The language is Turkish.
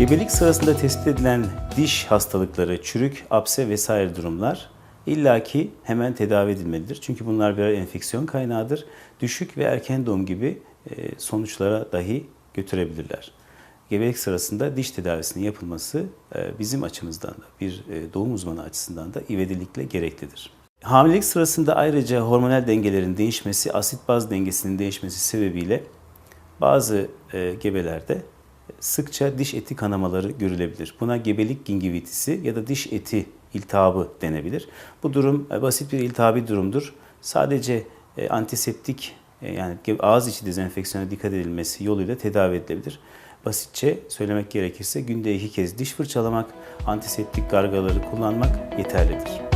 Gebelik sırasında tespit edilen diş hastalıkları, çürük, apse vesaire durumlar illaki hemen tedavi edilmelidir. Çünkü bunlar birer enfeksiyon kaynağıdır. Düşük ve erken doğum gibi e, sonuçlara dahi götürebilirler. Gebelik sırasında diş tedavisinin yapılması e, bizim açımızdan da bir e, doğum uzmanı açısından da ivedilikle gereklidir. Hamilelik sırasında ayrıca hormonal dengelerin değişmesi, asit baz dengesinin değişmesi sebebiyle bazı gebelerde sıkça diş eti kanamaları görülebilir. Buna gebelik gingivitisi ya da diş eti iltihabı denebilir. Bu durum e, basit bir iltihabi durumdur. Sadece e, antiseptik e, yani ağız içi dezenfeksiyona dikkat edilmesi yoluyla tedavi edilebilir. Basitçe söylemek gerekirse günde iki kez diş fırçalamak, antiseptik gargaları kullanmak yeterlidir.